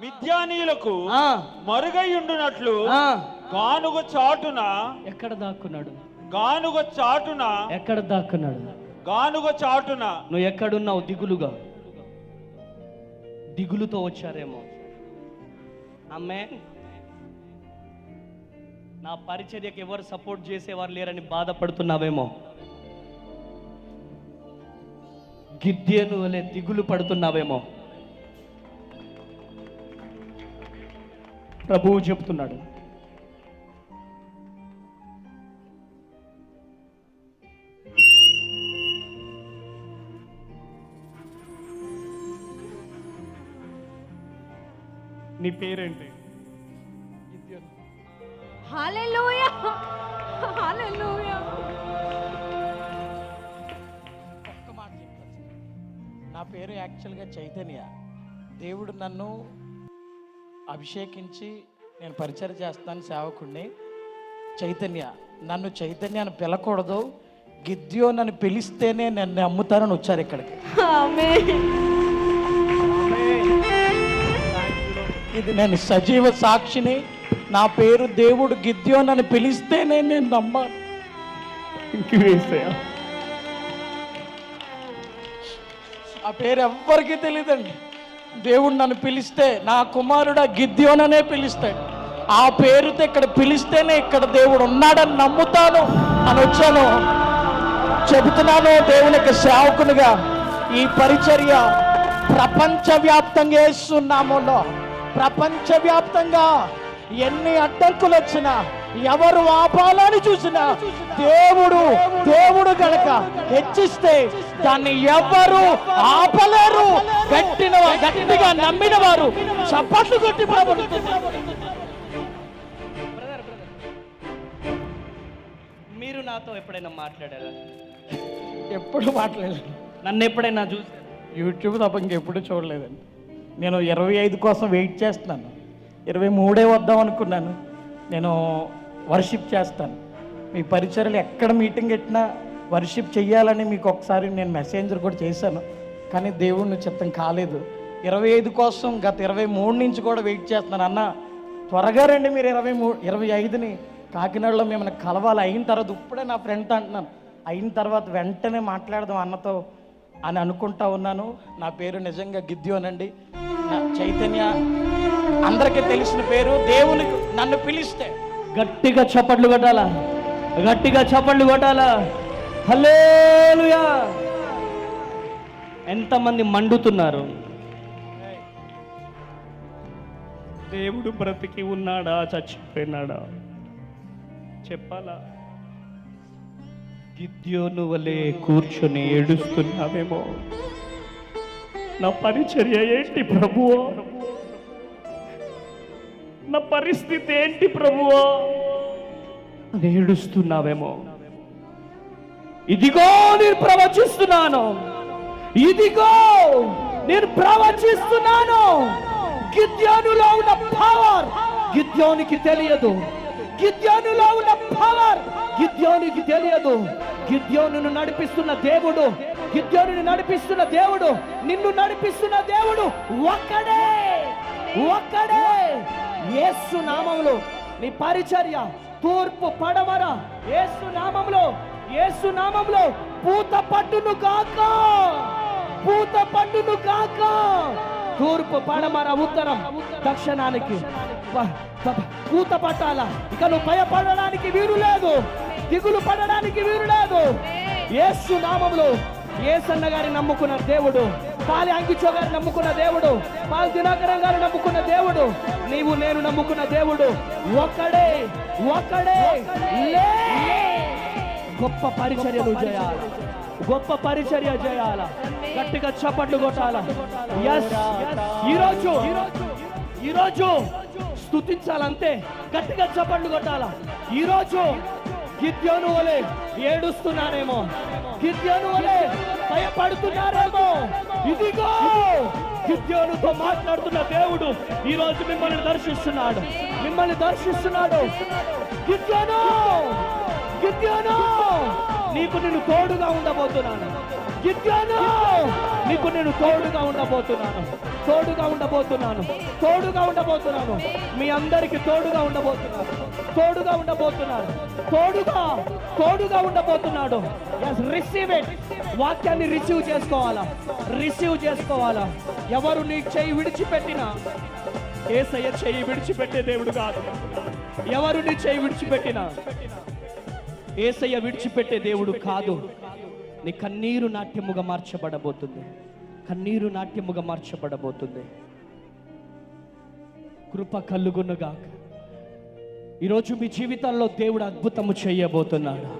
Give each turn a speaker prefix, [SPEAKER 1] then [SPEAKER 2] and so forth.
[SPEAKER 1] మిథ్యానీయులకు మరుగై ఉండునట్లు. గానుగ చాటున
[SPEAKER 2] ఎక్కడ దాక్కున్నాడు?
[SPEAKER 1] గానుగ చాటున
[SPEAKER 2] ఎక్కడ దాక్కున్నాడు?
[SPEAKER 1] గానుగ చాటున
[SPEAKER 2] నువ్వు ఎక్కడున్నావు దిగులుగా? దిగులుతో వచ్చారేమో. అమ్మే నా పరిచర్యకి ఎవరు సపోర్ట్ చేసేవారు లేరని బాధపడుతున్నావేమో. గిద్యను వలె దిగులు పడుతున్నావేమో. ప్రభువు చెప్తున్నాడు నీ పేరేంటి?
[SPEAKER 3] ఒక్క మాట. నా పేరు యాక్చువల్గా చైతన్య. దేవుడు నన్ను అభిషేకించి నేను పరిచయం చేస్తాను సేవకుడిని చైతన్య నన్ను చైతన్య అని పిలకూడదు. గిద్యో నన్ను పిలిస్తేనే నన్ను అమ్ముతానని వచ్చారు ఇక్కడికి. ఇది నేను సజీవ సాక్షిని. నా పేరు దేవుడు గిద్యో నన్ను పిలిస్తేనే నేను నమ్మాను ఆ పేరు ఎవ్వరికీ తెలియదండి దేవుడు నన్ను పిలిస్తే నా కుమారుడు గిద్యోననే పిలుస్తాడు. ఆ పేరుతో ఇక్కడ పిలిస్తేనే ఇక్కడ దేవుడు ఉన్నాడని నమ్ముతాను అని వచ్చాను. చెబుతున్నాను దేవుని యొక్క సేవకునిగా ఈ పరిచర్య ప్రపంచవ్యాప్తంగా వేస్తున్నాములో ప్రపంచవ్యాప్తంగా ఎన్ని అడ్డంకులు వచ్చినా ఎవరు ఆపాలని చూసినా దేవుడు దేవుడు హెచ్చిస్తే దాన్ని ఎవరు ఆపలేరు. గట్టిన గట్టిగా నమ్మిన వారు చప్పట్లు కొట్టి
[SPEAKER 2] మీరు నాతో ఎప్పుడైనా మాట్లాడారా?
[SPEAKER 3] ఎప్పుడు మాట్లాడలేదు.
[SPEAKER 2] నన్ను ఎప్పుడైనా చూసి
[SPEAKER 3] యూట్యూబ్ తప్ప ఇంకెప్పుడు చూడలేదండి. నేను ఇరవై ఐదు కోసం వెయిట్ చేస్తున్నాను. ఇరవై మూడే వద్దాం అనుకున్నాను. నేను వర్షిప్ చేస్తాను. మీ పరిచయలు ఎక్కడ మీటింగ్ పెట్టినా వర్షిప్ చెయ్యాలని మీకు ఒకసారి నేను మెసేంజర్ కూడా చేశాను. కానీ దేవుడిని చిత్తం కాలేదు. ఇరవై ఐదు కోసం గత ఇరవై మూడు నుంచి కూడా వెయిట్ చేస్తున్నాను. అన్న త్వరగా రండి మీరు ఇరవై మూడు ఇరవై ఐదుని. కాకినాడలో మిమ్మల్ని కలవాలి. అయిన తర్వాత ఇప్పుడే నా ఫ్రెండ్ అంటున్నాను. అయిన తర్వాత వెంటనే మాట్లాడదాం అన్నతో అని అనుకుంటా ఉన్నాను. నా పేరు నిజంగా గిద్యోనండి. నా చైతన్య అందరికీ తెలిసిన పేరు దేవునికి నన్ను పిలిస్తే.
[SPEAKER 2] గట్టిగా చప్పట్లు కొట్టాలా? గట్టిగా చప్పట్లు కొట్టాలా? హల్లేలుయా. ఎంతమంది మండుతున్నారు? దేవుడు బ్రతికి ఉన్నాడా చచ్చిపోయినాడా? చెప్పాలా? గిద్యోను వలె కూర్చొని ఏడుస్తున్నావేమో. నా పరిచర్య ఏంటి ప్రభువో? నా పరిస్థితి ఏంటి ప్రభువా? అని ఏడుస్తున్నావేమో. ఇదిగో నేను ప్రవచిస్తున్నాను. ఇదిగో నేను ప్రవచిస్తున్నాను. గిద్యానులో ఉన్న పవర్ గిద్యోనికి తెలియదు. గిద్యానులో ఉన్న పవర్ గిద్యోనికి తెలియదు. గిద్యోను నడిపిస్తున్న దేవుడు గిద్యోను నడిపిస్తున్న దేవుడు నిన్ను నడిపిస్తున్న దేవుడు ఒక్కడే ఒక్కడే. యేసు నామంలో నీ పరిచర్య తూర్పు పడమర ఏసు నామంలో ఏసు నామంలో పూత పట్టును కాక పూత పట్టును కాక తూర్పు పడమర ఉత్తరం దక్షిణానికి. పూత పట్టాల. ఇక నువ్వు భయపడడానికి వీరు లేదు. దిగులు పడడానికి వీరు లేదు. ఏసు నామంలో ఏసన్న గారి నమ్ముకున్న దేవుడు పాలి అంకిచో గారు నమ్ముకున్న దేవుడు. పాలి దినాకరం గారు నమ్ముకున్న దేవుడు. నీవు నేను నమ్ముకున్న దేవుడు. ఒక్కడే ఒక్కడే గొప్ప పరిచర్యలు చేయాల? గొప్ప పరిచర్య చేయాల? గట్టిగా చప్పట్లు కొట్టాల? ఎస్ ఈరోజు ఈరోజు స్తుతించాలంతే. గట్టిగా చప్పట్లు కొట్టాల? ఈరోజు గిద్యోను వలె ఏడుస్తున్నారేమో గిద్యోను వలె భయపడుతున్నారేమో. ఇదిగో! గిద్యోనుతో మాట్లాడుతున్న దేవుడు ఈ రోజు మిమ్మల్ని దర్శిస్తున్నాడు. మిమ్మల్ని దర్శిస్తున్నాడు. గిద్యోను! గిద్యోను! నీకు నేను తోడుగా ఉండబోతున్నాను. గిద్యోను నీకు నేను తోడుగా ఉండబోతున్నాను. తోడుగా ఉండబోతున్నాను. తోడుగా ఉండబోతున్నాను. మీ అందరికి తోడుగా ఉండబోతున్నాను. తోడుగా ఉండబోతున్నాను. తోడుగా తోడుగా ఉండబోతున్నాడు. ఎస్ రిసీవ్ ఇట్ వాక్యాన్ని రిసీవ్ చేసుకోవాలా? రిసీవ్ చేసుకోవాలా? ఎవరు నీ చెయ్యి విడిచిపెట్టినా? ఏసయ్య చెయ్యి విడిచిపెట్టే దేవుడు కాదు. ఎవరు నీ చెయ్యి విడిచిపెట్టినా? ఏసయ్య విడిచిపెట్టే దేవుడు కాదు. నీ కన్నీరు నాట్యముగా మార్చబడబోతుంది. కన్నీరు నాట్యముగా మార్చబడబోతుంది. కృప కలుగునుగాక. ఈరోజు మీ జీవితాల్లో దేవుడు అద్భుతము చేయబోతున్నాడు.